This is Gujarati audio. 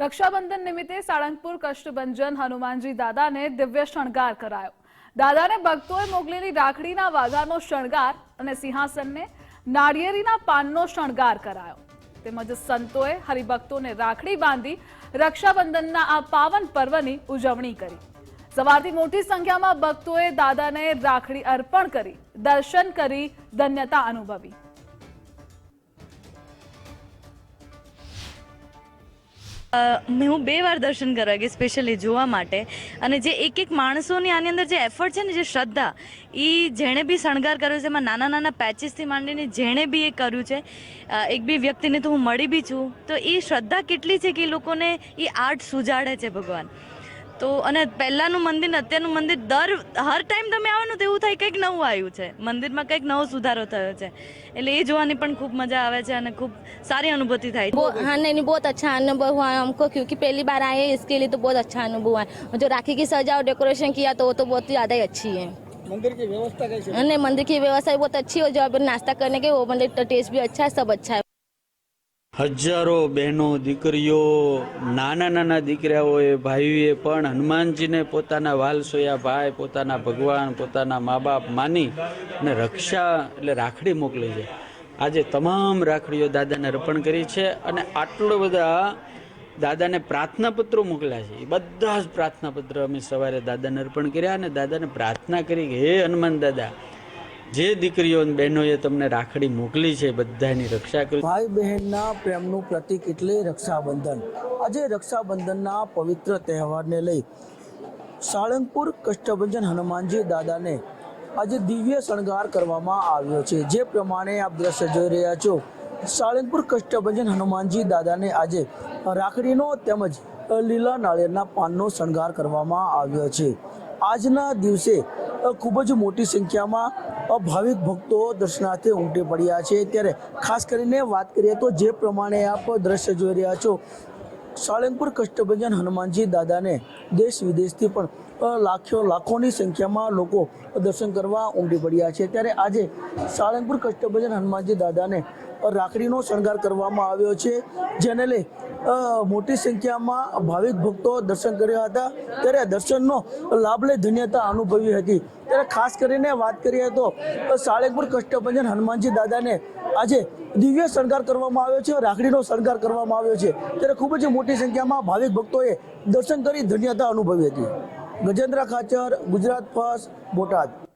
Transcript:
રક્ષાબંધન નિમિત્તે સાળંગપુર કષ્ટભંજન હનુમાનજી દાદાને દિવ્ય શણગાર કરાયો. દાદાને ભક્તોએ મોકલેલી રાખડીના વાઘાનો શણગાર અને સિંહાસનને નાળિયેરીના પાનનો શણગાર કરાયો. તેમજ સંતોએ હરિભક્તોને રાખડી બાંધી રક્ષાબંધનના આ પાવન પર્વની ઉજવણી કરી. સવારથી મોટી સંખ્યામાં ભક્તોએ દાદાને રાખડી અર્પણ કરી, દર્શન કરી, ધન્યતા અનુભવી. હું બે વાર દર્શન કરવા ગઈ સ્પેશિયલી જોવા માટે. અને જે એક એક માણસોની આની અંદર જે એફર્ટ છે ને, જે શ્રદ્ધા એ જેણે બી શણગાર કર્યો છે, એમાં નાના નાના પેચીસથી માંડીને જેણે બી એ કર્યું છે એક બી વ્યક્તિને તો હું મળી બી છું. તો એ શ્રદ્ધા કેટલી છે કે એ લોકોને એ આર્ટ સુજાડે છે ભગવાન. તો અને પહેલાંનું મંદિર ને અત્યારનું મંદિર દર હર ટાઈમ તમે આવો ને તો એવું થાય કંઈક નવું આવ્યું છે મંદિરમાં કંઈક નવો સુધારો થયો છે એટલે એ જોવાની પણ ખૂબ મજા આવે છે અને ખૂબ સારી અનુભૂતિ થાય છે वो हाँ नहीं नहीं बहुत अच्छा अनुभव हुआ है हमको क्योंकि पहली बार आए हैं इसके लिए तो बहुत अच्छा अनुभव हुआ है जो राखी की सजा और डेकोरेशन किया तो वो तो बहुत ही ज़्यादा ही अच्छी है मंदिर की व्यवस्था कैसी है? नहीं मंदिर की व्यवस्था भी बहुत अच्छी है और जो अभी नाश्ता करने के वो मतलब टेस्ट भी अच्छा है सब अच्छा है હજારો બહેનો દીકરીઓ, નાના નાના દીકરાઓએ, ભાઈઓએ પણ હનુમાનજીને પોતાના વાલસોયા ભાઈ, પોતાના ભગવાન, પોતાના મા બાપ માની અને રક્ષા એટલે રાખડી મોકલી છે. આજે તમામ રાખડીઓ દાદાને અર્પણ કરી છે અને આટલો બધા દાદાને પ્રાર્થના પત્રો મોકલ્યા છે. એ બધા જ પ્રાર્થના પત્ર અમે સવારે દાદાને અર્પણ કર્યા અને દાદાને પ્રાર્થના કરી કે, હે હનુમાન દાદા જે દીકરીઓ બહેનોએ તમને રાખડી મોકલી છે, બધાની રક્ષા કરી. ભાઈ બહેનના પ્રેમનું પ્રતીક એટલે રક્ષાબંધન. આજે રક્ષાબંધનના પવિત્ર તહેવારને લઈ સાળંગપુર કષ્ટભંજન હનુમાનજી દાદાને આજે દિવ્ય શણગાર કરવામાં આવ્યો છે. જે પ્રમાણે આપ દ્રશ્ય જોઈ રહ્યા છો, સાળંગપુર કષ્ટભંજન હનુમાનજી દાદાને આજે રાખડીનો તેમજ લીલા નાળિયેરના પાનનો શણગાર કરવામાં આવ્યો છે. આજના દિવસે ખૂબ જ મોટી સંખ્યામાં ભાવિક ભક્તો દર્શનાર્થે ઉમટી પડ્યા છે. ત્યારે ખાસ કરીને વાત કરીએ તો જે પ્રમાણે આપ દ્રશ્ય જોઈ રહ્યા છો, સાળંગપુર કષ્ટભંજન હનુમાનજી દાદાને દેશ વિદેશથી પણ લાખો, લાખોની સંખ્યામાં લોકો દર્શન કરવા ઉમટી પડ્યા છે. ત્યારે આજે સાળંગપુર કષ્ટભંજન હનુમાનજી દાદાને રાખડીનો શણગાર કરવામાં આવ્યો છે જેને લઈ મોટી સંખ્યામાં ભાવિક ભક્તો દર્શન કર્યા હતા. ત્યારે દર્શનનો લાભ લઈ ધન્યતા અનુભવી હતી. ત્યારે ખાસ કરીને વાત કરીએ તો અ, સાળંગપુર કષ્ટભંજન હનુમાનજી દાદાને આજે દિવ્ય શણગાર કરવામાં આવ્યો છે રાખડીનો શણગાર કરવામાં આવ્યો છે. ત્યારે ખૂબ જ મોટી સંખ્યામાં ભાવિક ભક્તોએ દર્શન કરી ધન્યતા અનુભવી હતી. ગજેન્દ્ર ખાચર ગુજરાત ફર્સ્ટ બોટાદ.